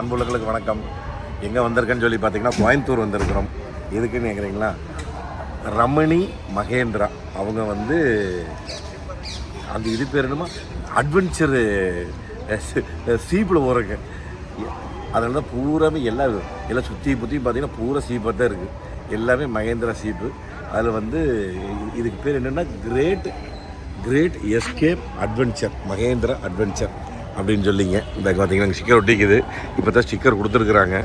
அன்புள்ளங்களுக்கு வணக்கம். எங்கே வந்திருக்கேன்னு சொல்லி பார்த்தீங்கன்னா கோயம்புத்தூர் வந்திருக்கிறோம். எதுக்குன்னு கேட்குறீங்களா ரமணி மகேந்திரா. அவங்க வந்து அந்த இது பேர் என்னமா? அட்வென்ச்சரு சீப்பில் போகிறங்க அதனால தான் பூராமே எல்லா எல்லாம் சுற்றி புற்றி பார்த்தீங்கன்னா பூரா சீப்பாக தான் இருக்குது எல்லாமே மகேந்திரா சீப்பு அதில் வந்து இதுக்கு பேர் என்னென்னா great great escape adventure Mahindra adventure அப்படின்னு சொல்லிங்க. இந்த பார்த்தீங்கன்னா ஸ்டிக்கர் ஒட்டிக்குது. இப்போ தான் ஸ்டிக்கர் கொடுத்துருக்குறாங்க.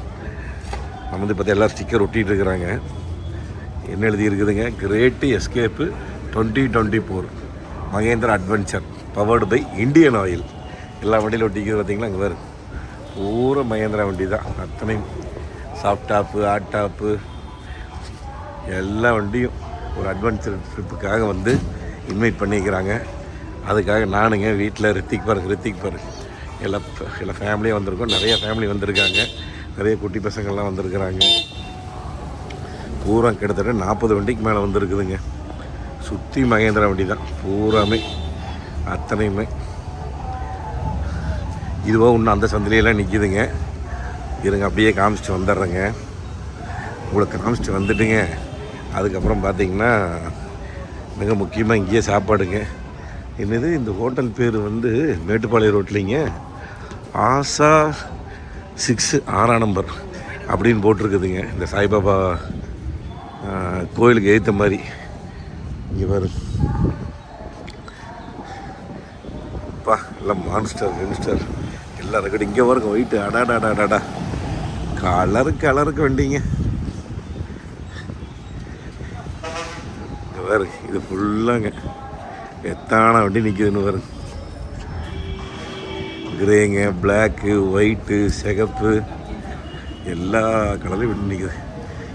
நம்ம வந்து இப்போ எல்லாம் ஸ்டிக்கர் ஒட்டிகிட்டு இருக்கிறாங்க. என்ன எழுதியிருக்குதுங்க? Great escape twenty twenty four Mahindra adventure powered by Indian Oil எல்லா வண்டியிலும் ஒட்டிக்குது பார்த்திங்களா அங்கே வேறு பூரா மகேந்திரா வண்டி தான். அத்தனை சாஃப்ட் டாப்பு ஹாட் டாப்பு எல்லா வண்டியும் ஒரு அட்வென்ச்சர் ட்ரிப்புக்காக வந்து இன்வைட் பண்ணிக்கிறாங்க. அதுக்காக நானுங்க வீட்டில் ரித்திக் பாருங்க ரித்திக் பார்க் எல்லா எல்லா ஃபேமிலியாக வந்திருக்கோம். நிறைய ஃபேமிலி வந்திருக்காங்க. நிறைய குட்டி பசங்கள்லாம் வந்திருக்கிறாங்க. பூரா கிட்டத்தட்ட நாற்பது வண்டிக்கு மேலே வந்திருக்குதுங்க. சுற்றி மகேந்திரா வண்டி தான் பூராமே அத்தனையுமே. இதுவோ இன்னும் அந்த சந்திலையெல்லாம் நிற்கிதுங்க இருங்க அப்படியே காமிச்சிட்டு வந்துடுறேங்க. உங்களுக்கு காமிச்சிட்டு வந்துட்டுங்க. அதுக்கப்புறம் பார்த்தீங்கன்னா மிக முக்கியமாக இங்கேயே சாப்பாடுங்க. என்னது இந்த ஹோட்டல் பேர் வந்து மேட்டுப்பாளையம் ரோட்லிங்க? ஆசா சிக்ஸு ஆறாம் நம்பர் அப்படின்னு போட்டிருக்குதுங்க. இந்த சாய்பாபா கோயிலுக்கு ஏற்ற மாதிரி. இங்கே பாரு அப்பா எல்லாம் மான்ஸ்டர் யங்ஸ்டர் எல்லாம் இருக்கட்டும் இங்கே வரைக்கும் ஒயிட்டு அடாடாடாடாடா கலருக்கு கலருக்கு வண்டிங்க. இங்கே பாரு இது ஃபுல்லாங்க எத்தான வண்டி நிற்கிதுன்னு பாருங்க. கிரேங்க பிளாக்கு ஒயிட்டு சிகப்பு எல்லா கலர்லையும் வண்டி நிற்குது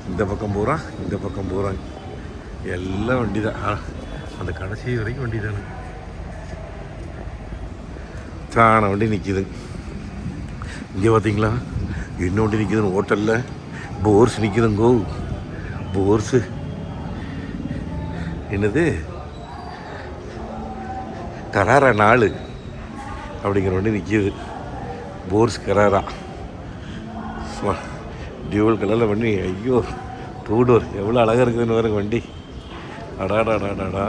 இந்த பக்கம் போகிறான் இந்த பக்கம் போகிறாங்க எல்லாம் வண்டி தான் ஆ, அந்த கடைசி வரைக்கும் வண்டி தானே தான வண்டி நிற்கிது இங்கே பார்த்தீங்களா இன்னும் வண்டி நிற்கிதுன்னு ஹோட்டலில். போர்ஸ் நிற்கிதுங்கோ போர்ஸு என்னது? கராரா நாலு. அப்படிங்கிற வண்டி நிற்கிது போர்ஸ் கராரா. டியூவல் கலரில் வண்டி ஐயோ டூ டோர் எவ்வளோ அழகாக இருக்குதுன்னு வரும் வண்டி. அடாடாடாடாடா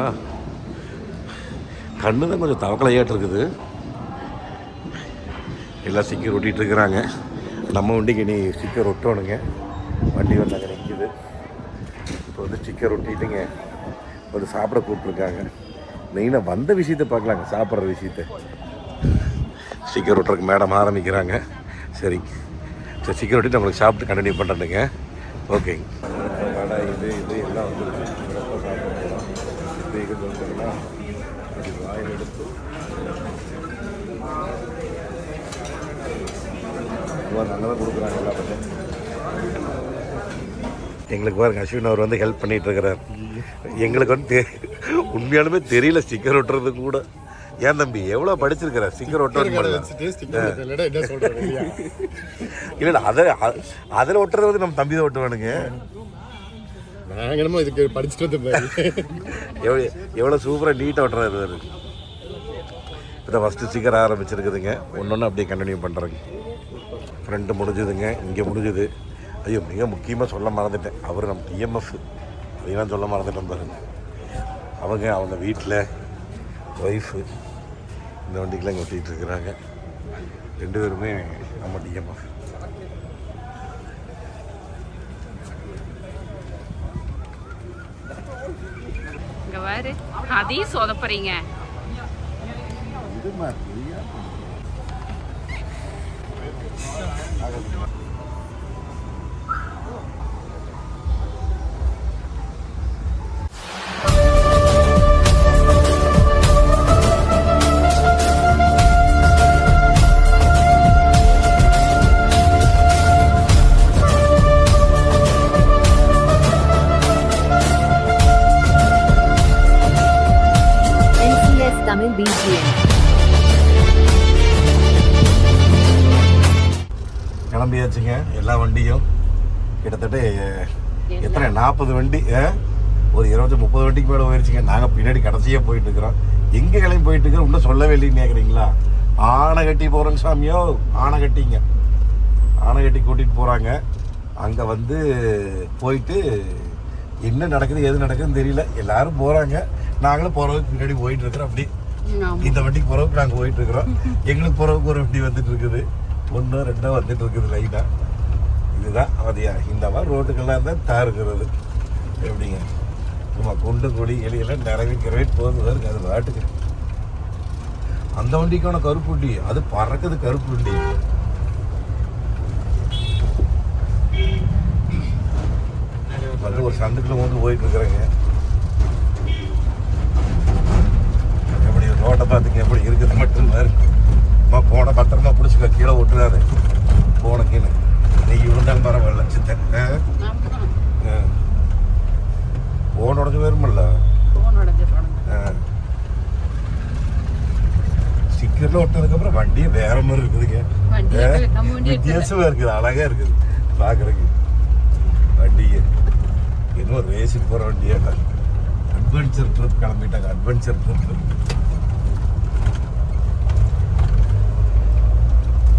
கண்ணு தான் கொஞ்சம் தவக்கலையாட்டு இருக்குது. எல்லாம் சிக்கர் ஒட்டிகிட்டு இருக்கிறாங்க. நம்ம வண்டிக்கு நீ ஸ்டிக்கர் ஒட்டணுங்க வண்டி வந்து அங்கே நிற்கிது இப்போ வந்து ஸ்டிக்கர் ஒட்டிட்டுங்க வந்து சாப்பிட கூப்பிட்ருக்காங்க மெயினாக வந்த விஷயத்தை பார்க்கலாங்க சாப்பிட்ற விஷயத்தை. ஸ்டிக்கர் ஒட்டுறதுக்கு மேடம் ஆரம்பிக்கிறாங்க. சரி. சரி ஸ்டிக்கர் ஒட்டி நம்மளுக்கு சாப்பிட்டு கண்டினியூ பண்ணுறேனுங்க ஓகேங்க வடை இது இது எல்லாம் வந்து இது இது வந்துங்கன்னா வாயில் எடுத்து நல்லா கொடுக்குறாங்க எங்களுக்கு பாருங்க அஸ்வின் அவர் வந்து ஹெல்ப் பண்ணிட்டு இருக்கிறார். எங்களுக்கு வந்து தெ- உண்மையாலுமே தெரியல ஸ்டிக்கர் ஒட்டுறது கூட. ஏன் தம்பி எவ்வளோ படிச்சிருக்கிற? ஸ்டிக்கர் ஒட்டுறது இல்லை இல்லை அதை அதில் ஒட்டுறது வந்து நம்ம தம்பி தான் ஒட்டுவானுங்க. நாங்க என்னமோ இதுக்கு படிச்சுட்டு வந்த எவ்வளோ எவ்வளோ சூப்பராக நீட்டாக ஒட்டுறாரு இதை ஃபஸ்ட்டு ஸ்டிக்கர் ஆரம்பிச்சிருக்குதுங்க. ஒன்று ஒன்று அப்படியே கண்டினியூ பண்ணுறேங்க ஃப்ரண்ட்டு முடிஞ்சுதுங்க இங்கே முடிஞ்சுது. ஐயோ மிக முக்கியமாக சொல்ல மறந்துட்டேன். அவர் நம்ம டிஎம்எஃப் அதையெல்லாம் சொல்ல மறந்துட்டேன் பாருங்க. அவங்க அவங்க வீட்டில் ஒய்ஃபு இந்த வண்டிக்கெலாம் இங்கே ஒட்டிகிட்டு இருக்கிறாங்க. ரெண்டு பேருமே நம்ம டிஎம்மா இங்கே வேறு அதையும் சொதப்புறீங்க. எத்தனை? நாற்பது வண்டி? ஒரு இருபத்தி முப்பது வண்டிக்கு மேலே போயிருச்சுங்க. நாங்கள் பின்னாடி கடைசியாக போயிட்டு இருக்கிறோம் எங்கே கிளம்பி போயிட்டு இருக்கிறோம் இன்னும் சொல்லவே இல்லைன்னு கேட்குறீங்களா ஆனை கட்டி போகிறோங்க சாமியோ. ஆனை கட்டிங்க. ஆனைக்கட்டி கூட்டிகிட்டு போகிறாங்க அங்கே வந்து போயிட்டு என்ன நடக்குது எது நடக்குதுன்னு தெரியல. எல்லாரும் போகிறாங்க நாங்களும் போகிறதுக்கு பின்னாடி போயிட்டு இருக்கிறோம் அப்படி இந்த வண்டிக்கு போகிறவுக்கு நாங்கள் போயிட்டு இருக்கிறோம் எங்களுக்கு போகிறவுக்கு ஒரு வண்டி வந்துட்டு இருக்குது ஒன்றோ ரெண்டோ வந்துட்டு இருக்குது லைட்டாக இதுதான் அவதியா? இந்த மாதிரி ரோட்டுக்கெல்லாம் தான் தாருக்கிறது எப்படிங்க? சும்மா குண்டு கொடி எலியெல்லாம் நிறைய கிரவேட் போகுது இருக்கு. அது வாட்டுக்கு. அந்த வண்டிக்கான கருப்பு வண்டி அது பறக்குது கருப்பு வண்டி வந்து ஒரு சந்துக்குள்ள வந்து போயிட்டு இருக்கிறேங்க எப்படி ரோட்டை பார்த்துங்க எப்படி இருக்குது மட்டும் இருக்கு. அம்மா போன பத்திரமா பிடிச்சிக்க கீழே விட்டுறாரு போன கீழே நீ விழுந்தாலும் வருமில்ல போன் உடஞ்சிடணும் ஸ்டிக்கர்ல ஒட்டினதுக்கப்புறம் வண்டியே வேற மாதிரி இருக்குதுங்க. வண்டியே ஆ? இப்ப நம்ம வண்டி எடுக்கல. வித்தியாசமா இருக்குது அழகா இருக்குது பார்க்கறதுக்கு வண்டியே. இன்னும் ரேஸுக்கு போற வண்டியே. அட்வென்ச்சர் ட்ரிப் கிளம்பிட்டாங்க அட்வென்ச்சர் ட்ரிப்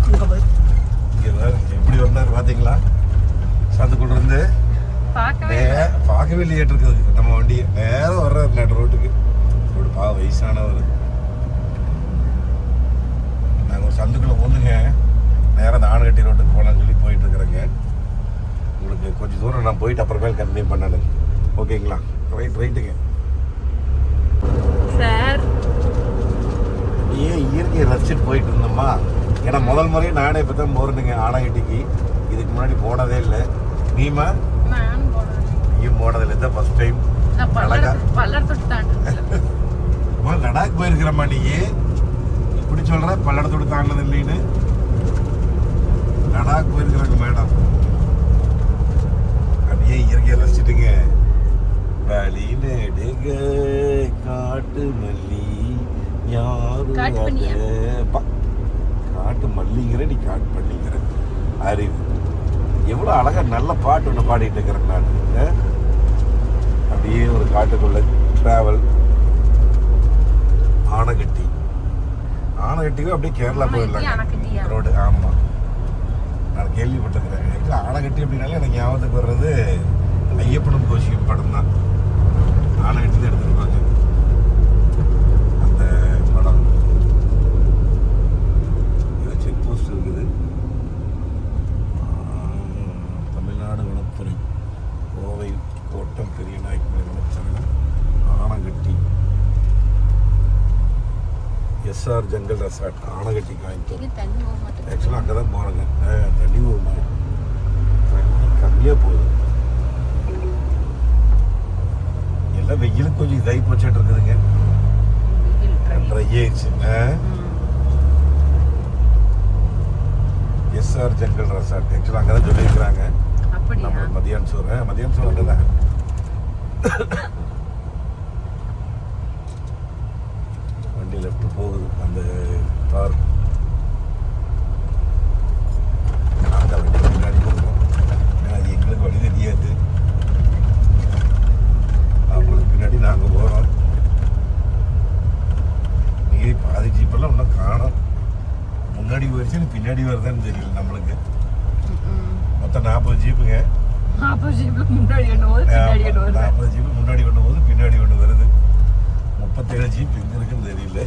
இங்க வேற எப்படி வந்தாரு பாத்தீங்களா சந்துக்குள்ள இருந்து பார்க்கவே இல்லையாட்டு இருக்குது. நம்ம வண்டியை நேரம் வர்றாரு நடு ரோட்டுக்கு. ஒரு பா வயசானவர். நாங்கள் ஒரு சந்துக்குள்ள போந்துங்க நேரம் அந்த ஆணுகட்டி ரோட்டுக்கு போகலான்னு சொல்லி போயிட்டு இருக்கிறேங்க. உங்களுக்கு கொஞ்சம் தூரம் நான் போயிட்டு அப்புறமேல் கண்டினியூ பண்ணணும் ஓகேங்களா? ரைட் ரைட்டுங்க சார். ஏன் இயற்கையை ரசிச்சுட்டு போயிட்டு இருந்தோமா? ஏன்னா முதல் முறையே நானே இப்போ தான் போகிறேனுங்க ஆனாங்கட்டிக்கு இதுக்கு முன்னாடி போனதே இல்லை. நீமா அழகா. பல்லர் பல்லர் தாண்டு அம்மா லடாக் போயிருக்கிறம்மா நீ. இப்படி சொல்ற பல்லடத்தோடு தாண்டது இல்லைன்னு லடாக் போயிருக்கிறாங்க மேடம். அப்படியே இயற்கையை ரசிச்சுட்டுங்க. வழியில எடுங்க காட்டு மல்லி யாரு காட்டு பண்ணியா? அத- பா- காட்டு மல்லிங்கிற நீ காட்டு பண்ணிங்கிற அறிவு. எவ்வளோ அழகா நல்ல பாட்டு ஒன்று பாடிட்டு இருக்கிறேன் நான்? அப்படியே ஒரு காட்டுக்குள்ள டிராவல் ஆனகட்டி. ஆனகட்டிக்கு அப்படியே கேரளா? போயிடலாம் ரோடு ஆமாம் நான் கேள்விப்பட்டிருக்கிறேன். எனக்கு ஆனகட்டி அப்படின்னாலே எனக்கு ஞாபகத்துக்கு வர்றது ஐயப்பனும் கோஷியும் படம் தான் ஆனகட்டி தான் எடுத்துருப்பாங்க. SR jungle resort Anaikatti Coimbatore இது தண்ணி போக மாட்டேங்குது ஆக்சுவலாக அங்கே தான் போகிறேங்க தண்ணி தண்ணி கம்மியாக போகுது எல்லாம் வெயிலுக்கு கொஞ்சம் இதாகி போச்சுட்டு இருக்குதுங்க வெயில் dry. ட்ரை ஆயிடுச்சு எஸ்ஆர் ஜங்கல் ரெசார்ட் ஆக்சுவலாக அங்கே தான் சொல்லியிருக்கிறாங்க அப்படியா நம்ம மதியானம் சோறு ஆ, மதியானம் சோறு அங்கே தான் வண்டி லெஃப்ட் போகுது அந்த கார் அந்த வண்டி பின்னாடி போகும் ஏன்னா அது எங்களுக்கு வழி தெரியாது அவங்களுக்கு பின்னாடி நாங்கள் போகிறோம் நீ பாதி ஜீப்பெல்லாம் இன்னும் காணோம் முன்னாடி போயிடுச்சு பின்னாடி வருதுன்னு தெரியல நம்மளுக்கு மொத்தம் நாற்பது ஜீப்புங்க ஆப்போசிட்ல முன்னாடி ஒன்று போது பின்னாடி ஒன்று வருது நாற்பது ஜீப்பு முன்னாடி ஒன்று போகுது பின்னாடி ஒன்று வருது. முப்பத்தேழு ஜீப் எங்கே இருக்குன்னு தெரியல.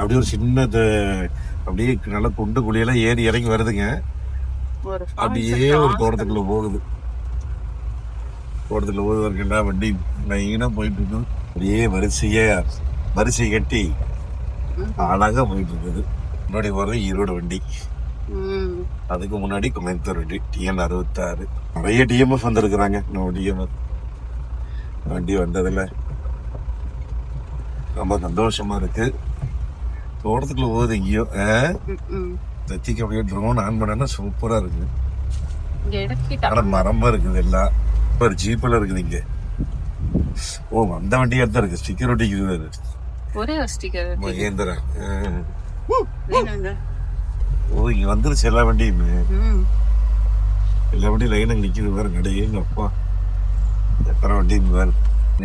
அப்படியே ஒரு சின்ன அப்படியே நல்லா குண்டு குழியெல்லாம் ஏறி இறங்கி வருதுங்க. அப்படியே ஒரு தோட்டத்துக்குள்ள போகுது. தோட்டத்துக்குள்ள போகுது இருக்குண்டா வண்டி லைனா போயிட்டு இருக்குது அப்படியே வரிசையா வரிசை கட்டி அழகா போயிட்டு இருக்குது முன்னாடி போறது ஈரோடு வண்டி. அதுக்கு முன்னாடி கோயம்புத்தூர் வண்டி டிஎன் அறுபத்தாறு. நிறைய டிஎம்எஃப் வந்திருக்கிறாங்க. நம்ம டிஎம்எஃப். வண்டி வந்ததுல. ரொம்ப சந்தோஷமா இருக்கு. தோட்டத்துக்குள்ள போகுது எங்கேயோ. தத்திக்கு அப்படியே ட்ரோன் ஆன் பண்ணா சூப்பரா இருக்கு ஆனா மரமா இருக்குது எல்லாம். ஒரு ஜீப்ல இருக்குது இங்க. ஓ அந்த வண்டியா தான் இருக்கு. ஸ்டிக்கர் ஒட்டிக்குது ஒரே ஒரு ஸ்டிக்கர் மகேந்திரா. ஓ இங்க வந்துருச்சு எல்லா வண்டியுமே. ம். எல்லா வண்டியும் லைனா நிக்குது பாருங்க அடையே எங்க அப்பா. எத்தனை வண்டியும் இங்க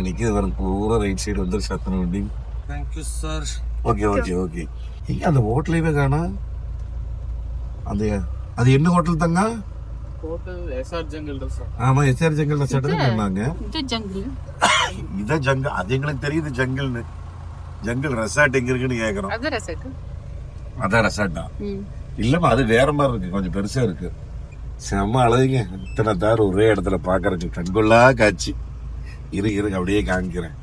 நிக்குது பாருங்க பூரா ரைட் சைடு வந்துருச்சு அத்தனை வண்டி thank you sir okay okay okay. இங்க அந்த ஹோட்டலையுமே காணா? அந்த அது என்ன ஹோட்டல் தங்க? ஹோட்டல் எஸ்ஆர் ஜங்கல் சார் ஆமா எஸ்ஆர் ஜங்கல் சட்டம் சொன்னாங்க. இது ஜங்கிள் இதான் ஜங்கல் அது எங்களுக்கு தெரியுது ஜங்கல்னு ஜங்கல் ரெசார்ட் எங்க இருக்குன்னு கேக்குறோம். அதான் ரெசார்ட்டா இல்லம்மா அது வேற மாதிரி இருக்கு கொஞ்சம் பெருசா இருக்கு. செம்ம அழகுங்க. இத்தனை தார் ஒரே இடத்துல பாக்குறதுக்கு கண்கொள்ளா காட்சி. இரு இருங்க அப்படியே காமிக்கிறேன்.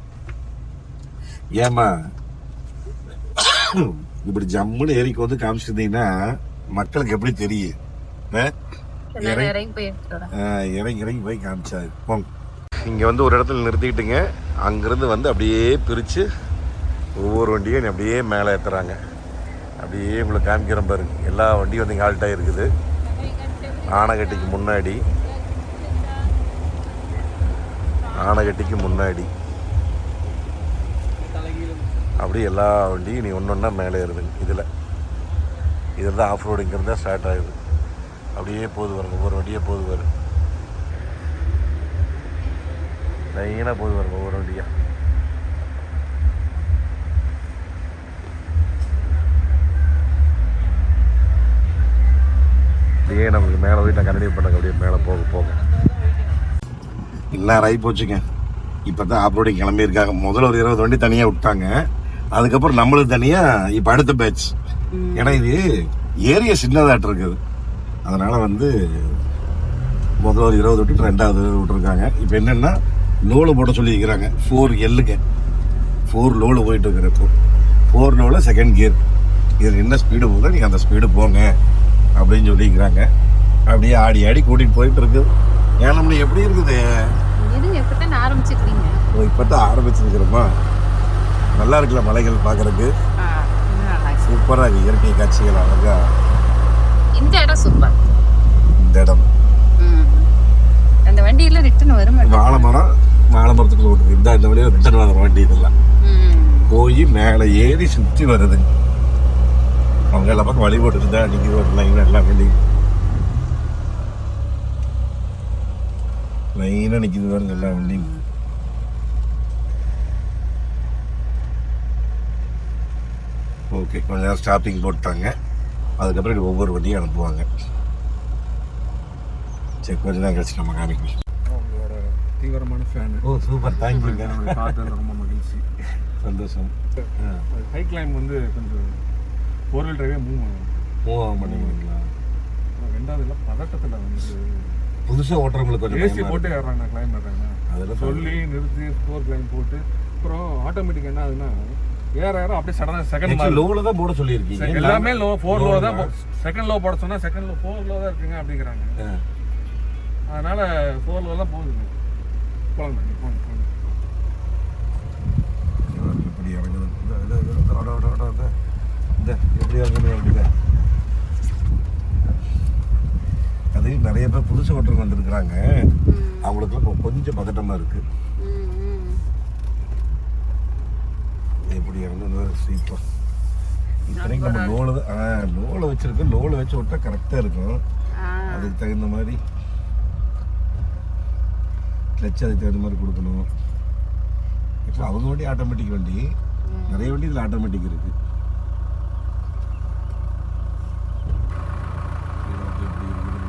ஏமா இப்படி ஜம்முன்னு ஏறிக்கு வந்து காமிச்சிருந்தீங்கன்னா மக்களுக்கு எப்படி தெரியும்? இறங்கி இறங்கி இறங்கி போய் காமிச்சாரு. போங்க. இங்கே வந்து ஒரு இடத்துல நிறுத்திக்கிட்டுங்க. அங்கேருந்து வந்து அப்படியே பிரித்து ஒவ்வொரு வண்டியும் அப்படியே மேலே ஏற்றுறாங்க அப்படியே உங்களுக்கு காமிக்கிறேன் பாருங்க. எல்லா வண்டியும் வந்து இங்கே ஆல்ட் ஆகிருக்குது ஆனைக்கட்டிக்கு முன்னாடி. ஆனைக்கட்டிக்கு முன்னாடி. அப்படியே எல்லா வண்டியும் நீ ஒன்று ஒன்றா மேலே ஏறுதுங்க இதில். இதில் தான் ஆஃப் ரோடுங்கிறது தான் ஸ்டார்ட் ஆகுது. அப்படியே போது வருங்க ஒவ்வொரு வண்டியே போது வரும் லைனாக போது வருங்க ஒவ்வொரு வண்டியாக அப்படியே நமக்கு மேலே போய் நான் கண்டினியூ பண்ண அப்படியே மேலே போக போக. எல்லாம் ஆகி போச்சுங்க. இப்போ தான் ஆப்ரோடிங் கிளம்பியிருக்காங்க. முதல்ல ஒரு இருபது வண்டி தனியாக விட்டாங்க. அதுக்கப்புறம் நம்மளுக்கு தனியாக இப்போ அடுத்த பேட்ச் ஏன்னா இது ஏரியா சின்னதாட்டு இருக்குது. அதனால வந்து முதல்ல ஒரு இருபது விட்டுட்டு ரெண்டாவது விட்டுருக்காங்க. இப்போ என்னன்னா லோடு போட சொல்லியிருக்கிறாங்க. ஃபோர் எல்லுங்க ஃபோர் லோடு போயிட்டு இருக்கிற இப்போ. ஃபோர் லோவில் செகண்ட் கியர் இதில் என்ன ஸ்பீடு போகுதோ நீங்கள் அந்த ஸ்பீடு போங்க அப்படின்னு சொல்லியிருக்கிறாங்க. அப்படியே ஆடி ஆடி கூட்டிகிட்டு போயிட்டு இருக்குது ஏன்னா எப்படி இருக்குது? இப்போ தான் ஆரம்பிச்சிருக்கிறோமா? நல்லா இருக்குல்ல மலைகள் பார்க்கறதுக்கு. சூப்பராக இயற்கை காட்சிகள் அழகா. இந்த இடம் சூப்பர் இந்த இடம். அந்த வண்டியில ரிட்டர்ன் வரும் வாழை மரம் வாழை மரத்துக்குள்ள விட்டுருக்கு இந்த இந்த வழியாக ரிட்டர்ன் வர வண்டி இதெல்லாம். போய் மேலே ஏறி சுற்றி வருது. அவங்க எல்லா பக்கம் வழி தான் நிற்கிது ஒரு லைனாக எல்லாம் வண்டி லைனாக நிற்கிது பாருங்க எல்லா வண்டியும். ஓகே கொஞ்ச நேரம் ஸ்டாப்பிங் போட்டாங்க. அதுக்கப்புறம் ஒவ்வொரு வண்டியும் அனுப்புவாங்க. சரி கொஞ்ச நேரம் கழிச்சு நம்ம காமிக்கலாம் உங்களோட தீவிரமான ஃபேனு ஓ சூப்பர் தேங்க்யூங்க பார்த்ததுல ரொம்ப மகிழ்ச்சி. சந்தோஷம். ஹை கிளைம் வந்து கொஞ்சம் வீல் டிரைவே மூவ் ஆகும். மூவ் பண்ணிக்கிறீங்களா ரெண்டாவது எல்லாம் பதட்டத்தில் வந்து புதுசாக ஓட்டுறவங்களுக்கு கொஞ்சம் ஏசி போட்டு இருக்கு. ஏறாங்க கிளைம் ஏறாங்க அதெல்லாம் சொல்லி நிறுத்தி ஸ்கோர் கிளைம் போட்டு அப்புறம் ஆட்டோமேட்டிக் என்ன ஆகுதுன்னா ஏற ஏற அப்படியே சடனாக செகண்ட் Actually low ல தான் போட சொல்லியிருக்கீங்க. எல்லாமே லோ ஃபோர் லோ தான். செகண்ட் லோ போட சொன்னா செகண்ட் லோ ஃபோர் லோ தான் இருக்குங்க அப்படிங்கிறாங்க. அதனால ஃபோர் லோ தான் போகுதுங்க போகலாம் நீ போங்க. போங்க எப்படி இறங்குது இந்த, எப்படி இறங்குது இறங்குது. அது நிறைய பேர் புதுசு ஓட்டுறவங்க வந்திருக்கிறாங்க. அவங்களுக்குலாம் கொஞ்சம் பதட்டமா இருக்கு எப்படி இறங்குது சீப்பா. இத்தனைக்கு நம்ம லோல தான் ஆ லோல வச்சிருக்கோம் லோல வச்சு விட்டா கரெக்டா இருக்கும். அதுக்கு தகுந்த மாதிரி. கிளச் அதுக்கு தகுந்த மாதிரி கொடுக்கணும். இப்போ அவங்க வண்டி ஆட்டோமேட்டிக் வண்டி. நிறைய வண்டி இதில் ஆட்டோமேட்டிக் இருக்கு இது எப்படி இருக்குது?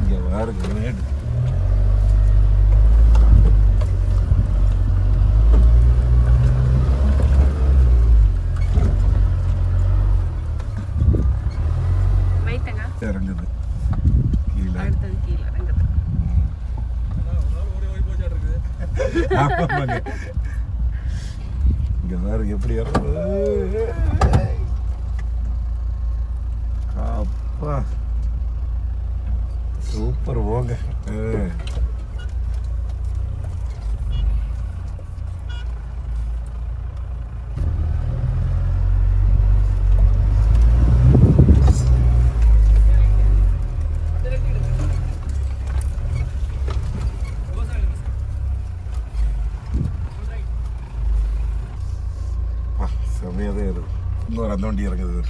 இங்க பாருங்க மேடு ஆமாங்க இங்க எப்படி அப்பா. சூப்பர் போங்க ஆ. அப்பா, செமையா தான் இருக்கு இன்னொரு அந்த வண்டி இறங்குது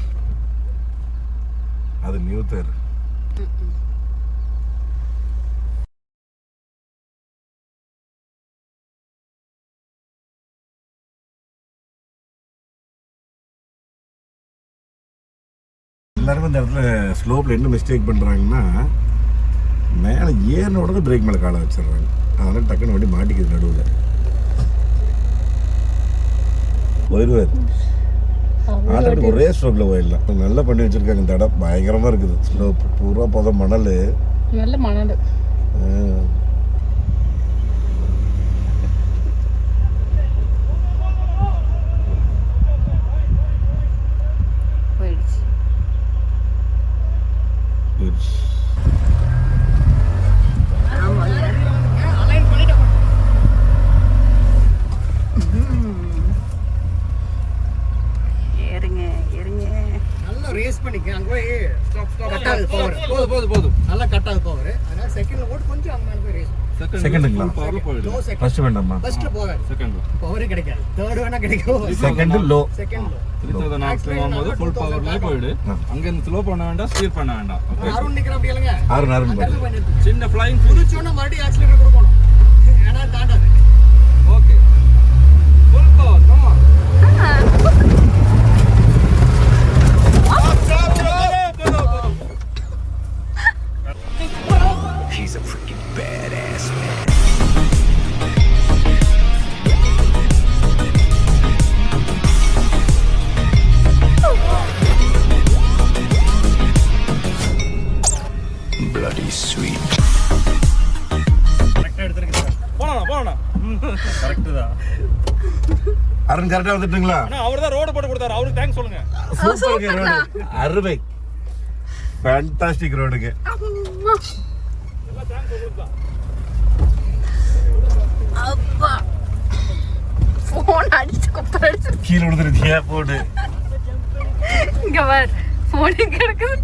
அது நியூ தேர் எல்லாருமே இந்த இடத்துல ஸ்லோப்பில் என்ன மிஸ்டேக் பண்ணுறாங்கன்னா மேலே ஏறின உடனே பிரேக் மேலே காலை வச்சிடுறாங்க. அதனால் டக்குன்னு வண்டி மாட்டிக்குது நடுவில். போயிடுவார் ஆல்ரெடி ஒரே ஸ்ட்ரோக்கில் போயிடலாம். நல்லா பண்ணி வச்சிருக்காங்க இந்த இடம். பயங்கரமாக இருக்குது. ஸ்லோப் பூரா போதும் மணல். நல்ல மணல். Peace. பண்ணிக்க அங்க போய் கட் ஆகுது பவர் போதும் போதும் போதும் நல்லா கட் ஆகுது பவர் அதனால செகண்ட்ல போட்டு கொஞ்சம் அங்க மேல போய் ரேஸ் செகண்ட் செகண்டுங்களா? ஃபர்ஸ்ட் வேண்டாமா ஃபர்ஸ்ட்ல போகாது. செகண்ட் பவரே கிடைக்காது. தேர்ட் வேணா கிடைக்கும். Second low second low three thousand நாட்ஸ்ல போகும்போது ஃபுல் பவர்ல போயிடு அங்க இருந்து ஸ்லோ பண்ண வேண்டாம் ஸ்பீட் பண்ண வேண்டாம். அருண் நிக்கிற அப்படி இல்லைங்க. நிறுத்து. சின்ன ஃப்ளைங் குதிச்சோன்னா மறுபடியும் ஆக்சிலேட்டர் கொடுக்கணும். ஏன்னா தாண்டாது. Okay full power come on கரெக்டா கரெக்ட் தான். அருண் கரெக்டாக வந்துட்டுங்களா? அவர் தான் ரோடு போட்டு கொடுத்தாரு. அவருக்கு தேங்க்ஸ் சொல்லுங்க. ரோடு அருமை. ஃபேண்டாஸ்டிக் ரோடுங்க அப்பா. போன் அடிச்சு குப்பர் அடிச்சு. கீழே விழுந்துருச்சியா போடு. இங்க பார். போன் எங்க இருக்குது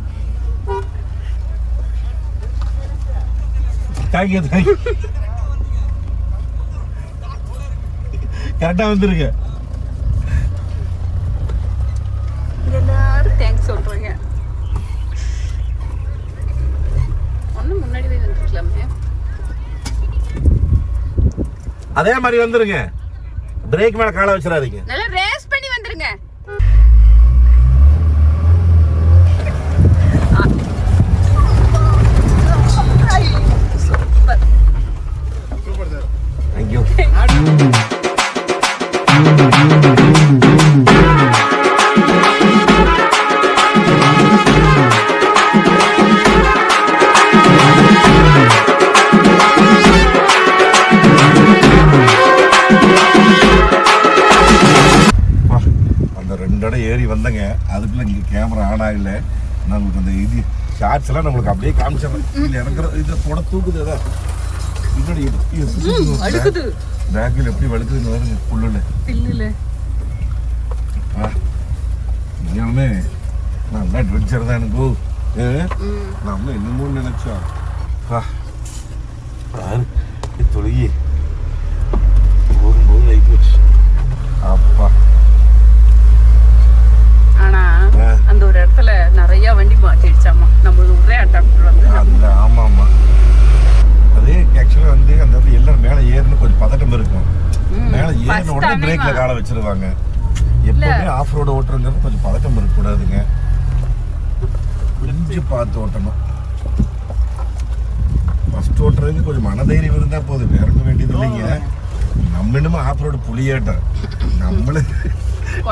தேங்க்யூ தேங்க்யூ கரெக்டாக வந்துருங்க எல்லாரும் தேங்க்ஸ் சொல்றாங்க. ஒண்ணு முன்னாடி போய் வந்துருக்கலாமே. அதே மாதிரி வந்துருங்க. பிரேக் மேலே காலை வச்சிடாதீங்க. இது ஷார்ட்ஸ் எல்லாம் நம்மளுக்கு அப்படியே காமிச்சிடறேன் இல்லை இறக்குற இது போட தூக்குது அதான் பின்னாடி எப்படி- எப்படி தூக்குது? அடுக்குது பேக்கில் எப்படி வழுக்குதுன்னு வருங்க புல்லுல பில்லுல ஆ உண்மையாலுமே நல்ல அட்வென்ச்சர் தான் எனக்கு ஏ, நம்ம என்னமோ நினைச்சோம் ஆ பாரு, இது தொழுகி போகும்போது ஆகி போச்சு அப்பா ஆனா ஆ. அந்த ஒரு இடத்துல நிறைய வண்டி மாட்டிடுச்சாமா வந்து அந்த ஆமாம் ஆமாம் அது ஆக்சுவலாக வந்து அந்த இடத்துல எல்லாரும் மேலே ஏறணும் கொஞ்சம் பதட்டம் இருக்கும். மேலே ஏறின உடனே ஆ? காலை வச்சிருவாங்க. எப்பவுமே ஆஃப் ரோடு ஓட்டுறதுங்கிறது கொஞ்சம் பதட்டம் இருக்கக்கூடாதுங்க. கொஞ்சம் பார்த்து ஓட்டணும். ஃபர்ஸ்ட் ஓட்டுறதுக்கு கொஞ்சம் மனதைரியம் இருந்தா போதும். வேற வேண்டியது இல்லைங்க. நம்ம இன்னும் ஆஃப் ரோடு புளியாட்டம் நம்மளே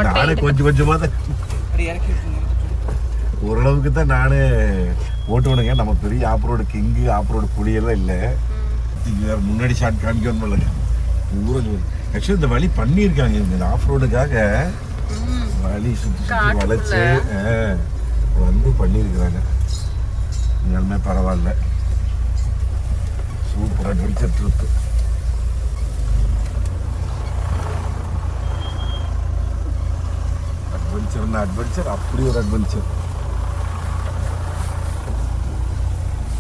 நானே கொஞ்சம் கொஞ்சமா தான் ஓரளவுக்கு தான் நானே ஓட்டுவனுங்க. நம்ம பெரிய off road king off road புளியெல்லாம் இல்லை. இது வேற முன்னாடி ஷார்ட் காமிக்கணும் இல்லைங்க ஊரல் ஆக்சுவலி இந்த வழி பண்ணியிருக்காங்க. இந்த ஆஃப் ரோடுக்காக வழி சுற்றி சுற்றி. வளைச்சு வந்து பண்ணியிருக்கிறாங்க. எல்லாமே பரவாயில்ல. Super adventure trip. அட்வென்ச்சர்னா அட்வென்ச்சர் அப்படி ஒரு அட்வென்ச்சர்.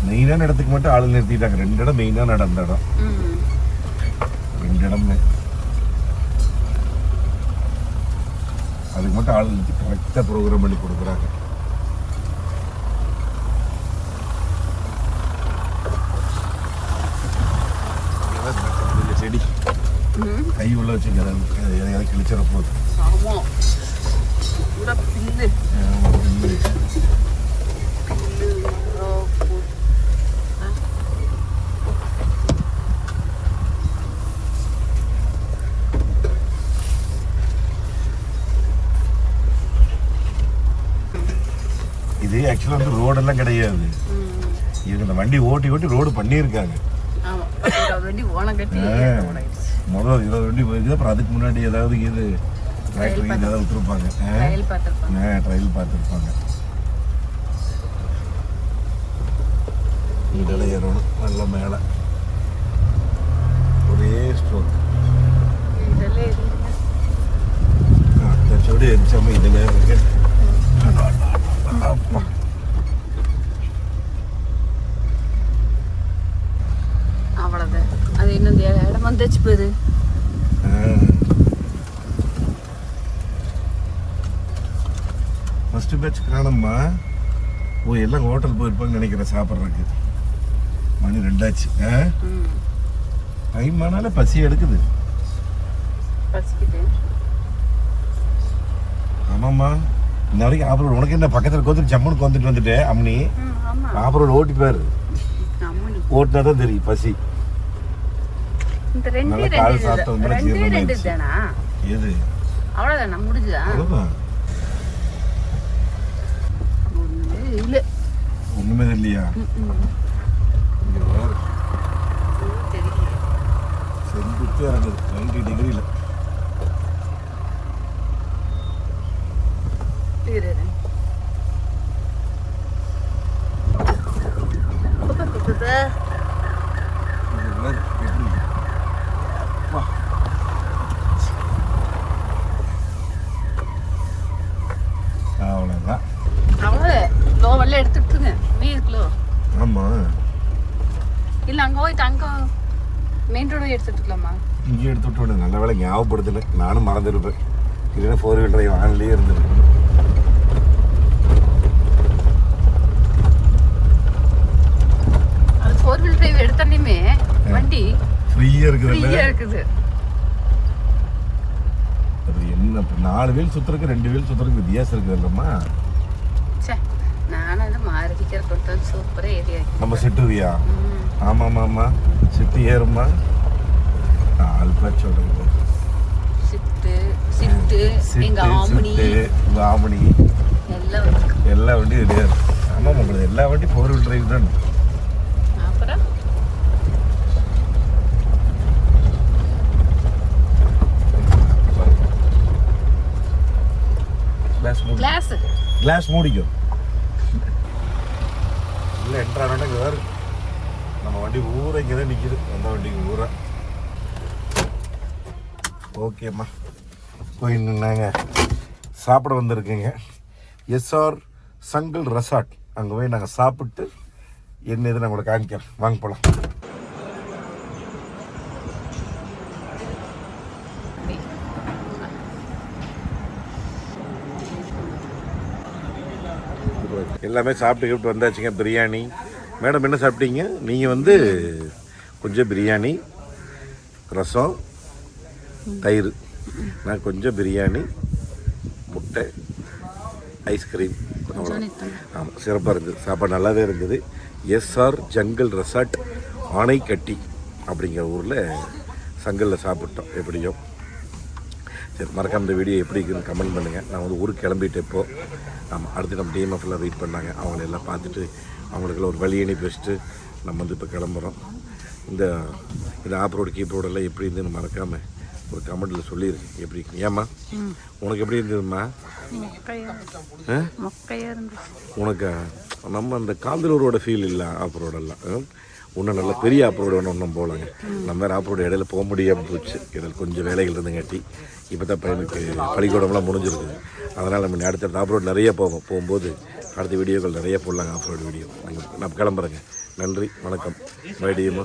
மெயினான இடத்துக்கு மட்டும் ஆள் நிறுத்திட்டாங்க. ரெண்டு இடம் மெயினான இடம் அந்த இடம். ரெண்டு இடமே. அதுக்கு மட்டும் ஆள் நிறுத்தி கரெக்டாக ப்ரோக்ராம் பண்ணி கொடுக்குறாங்க. செடி. கை உள்ள வச்சுங்க எதையாவது கிழிச்சிட போகுது ஆமாம் பூரா பில்லு ஆமா, பில்லு. பில்லு மரம், பூ- ஆக்சுவலாக வந்து ரோடெல்லாம் கிடையாது. இது இந்த வண்டி ஓட்டி ஓட்டி ரோடு பண்ணியிருக்காங்க. முதல் இருபது வண்டி போயிருக்குது அப்புறம் அதுக்கு முன்னாடி ஏதாவது இது டிராக்டர் ஏதாவது விட்டுருப்பாங்க. ட்ரையல் பார்த்துருப்பாங்க. இதில் ஏறணும் நல்ல மேலே. ஒரே ஸ்ட்ரோக். அத்தச்சோடு எரிச்சாம இதில் இருக்கு அப்பா அவ்வளோதான் அது இன்னும் இந்த இடம் வந்துச்சு போகுது ஃபஸ்ட்டு பேட்ச் காணோம்மா ஓ எல்லாம் ஹோட்டல் போயிருப்பாங்கன்னு நினைக்கிறேன் சாப்பிட்றதுக்கு. மணி ரெண்டாச்சு. டைம் ஆனாலே பசி எடுக்குது. ஆமாம்மா. இன்ன வரைக்கும் ஆப்பரோடு உனக்கு என்ன பக்கத்தில் கோத்துட்டு ஜம்முனுக்கு வந்துட்டு வந்துட்டேன் ம் ஆமாம் ஆப்பரோடு ஓட்டி பாரு. அம்மனி. ஓட்டினா தான் தெரியும் பசி. இந்த நல்லா கால் இது சாப்பிட்ட தான். உடனே ரெண்டு ஜீரணம் ரெண்டு ஆயிடுச்சு. தானா எது அவ்வளோதானா முடிஞ்சுதா அவ்வளோதான் ஒன்று இல்லை ஒன்றுமே இல்லையா இங்கே வேறு. தெரியல செங்குத்து இறங்குது. நைன்டி டிகிரியில் இரு, இரு. அவ்வளோதான் அவ்வளோ லோ வெள்ளம் எடுத்துட்டுருங்க மீன் கிலோ ஆமாம் இல்லை அங்கே போயிட்டு அங்கே மெயின் ரோடு எடுத்துட்டுக்கலாமா இங்கே எடுத்து விட்டு விடு. நல்ல வேலை ஞாபகப்படுத்தல. நானும் மறந்துருப்பேன். இல்லைன்னா ஃபோர் வீலர் டிரைவ் ஆன்லேயே அது ஃபோர் வீல் டிரைவ் எடுத்தாலுமே வண்டி ஃப்ரீயாக இருக்குதுல்ல ஃப்ரீயாக இருக்குது. அது என்ன நாலு வீல் சுற்றுறதுக்கு ரெண்டு வீல் சுற்றுறதுக்கு வித்தியாசம் இருக்குது இல்லைம்மா சூப்பராக ஏரியா நம்ம சிட்டுவியா? ம். ஆமாம் ஆமாம் சிட்டு ஏறுமா? ஆல்பா சொல்கிறேன் சிட்டு சிட்டு எங்க ஆமணி. சிட்டு ஆமணி. எல்லாம் இருக்கு எல்லா வண்டியும் ரெடியாக இருக்கு. ஆமாம் உங்களுக்கு எல்லா வண்டியும் ஃபோர் வீல் டிரைவ் தான். அப்புறம்? கிளாஸ் கிளாஸ் மூடிக்கும் இல்லை என்ட்ரானோட இங்கே வேறு நம்ம வண்டி ஊரை இங்கே தான் நிற்கிது அந்த வண்டிக்கு ஊரை ஓகேம்மா போய் நாங்கள் சாப்பிட வந்திருக்கேங்க. எஸ்ஆர் சங்கல் ரெசார்ட் அங்கே போய் நாங்கள் சாப்பிட்டு என்ன இது நான் உங்களுக்கு காமிக்கிறேன். வாங்க போகலாம் எல்லாமே சாப்பிட்டு கிப்ட்டு வந்தாச்சுங்க பிரியாணி. மேடம் என்ன சாப்பிட்டீங்க? நீங்கள் வந்து கொஞ்சம் பிரியாணி ரசம் தயிர். நான் கொஞ்சம் பிரியாணி முட்டை ஐஸ்கிரீம். ஆமாம் சிறப்பாக இருந்தது. சாப்பாடு நல்லாவே இருந்தது. எஸ்ஆர் ஜங்கல் ரெசார்ட் ஆனைக்கட்டி அப்படிங்கிற ஊரில் சங்கலில் சாப்பிட்டோம் எப்படியும் சரி மறக்காம இந்த வீடியோ எப்படி இருக்குன்னு கமெண்ட் பண்ணுங்கள் நான் வந்து ஊருக்கு கிளம்பிட்டு இப்போ ஆமாம் அடுத்து நம்ம டிஎம்எஃப்லாம் வெயிட் பண்ணாங்க. அவங்கள எல்லாம் பார்த்துட்டு அவங்களுக்கெல்லாம் ஒரு வழி அனுப்பி வச்சுட்டு நம்ம வந்து இப்போ கிளம்புறோம். இந்த இந்த ஆப் ரோடு கீப் ரோடெல்லாம் எப்படி இருந்துன்னு மறக்காமல் ஒரு கமெண்ட்டில் சொல்லிடு எப்படி ஏம்மா? உனக்கு எப்படி இருந்ததும்மா? உனக்கு நம்ம அந்த காந்தலூரோட ஃபீல் இல்லை ஆப் ரோடெல்லாம் இன்னும் நல்ல பெரிய ஆப் ரோடு ஒன்று ஒன்றும் போகலாங்க நம்ம வேறு ஆப் ரோடு இடையில போக முடியாமல் போச்சு. இதில் கொஞ்சம் வேலைகள் இருந்துங்காட்டி. இப்போ தான் பையனுக்கு பள்ளிக்கூடம்லாம் முடிஞ்சிருக்கு. அதனால் நம்ம அடுத்த ஆப் ரோடு நிறைய போவோம். போகும்போது அடுத்த வீடியோக்கள் நிறைய போடலாங்க ஆஃப் ரோடு வீடியோ நாங்கள் நான் கிளம்புறேங்க. நன்றி வணக்கம். மறுபடியும்